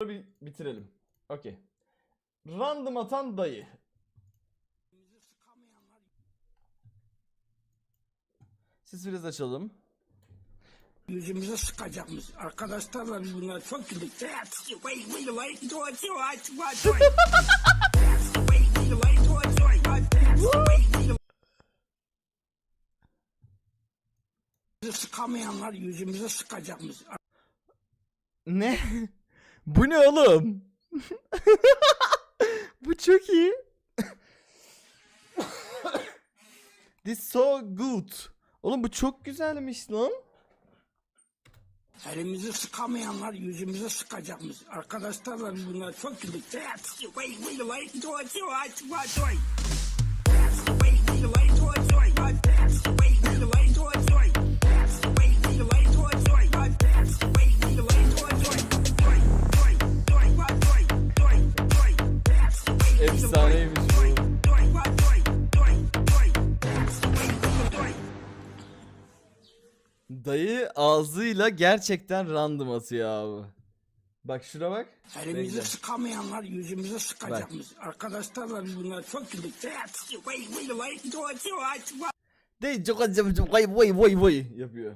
bir bitirelim. Okey. Random atan dayı. Siz biraz açalım. Yüzümüze sıkacakmış. Arkadaşlarla biz bunlar çok güldük. Sıkamayanlar yüzümüze sıkacakmış. Ne? Bu ne oğlum? Bu çok iyi. This so good. Oğlum bu çok güzelmiş lan. Elimizi sıkamayanlar yüzümüze sıkacakmış. Arkadaşlarla biz bunlar çok güldük. That's the way we like to the way. That's the way we like enjoy. Dayı ağzıyla gerçekten random atıyor abi. Bak şuna bak. Elimizi Bekle. sıkamayanlar yüzümüze sıkacakmış. Arkadaşlarla biz bunlar çok güldük. Değil çok acım çok vay vay vay vay yapıyor.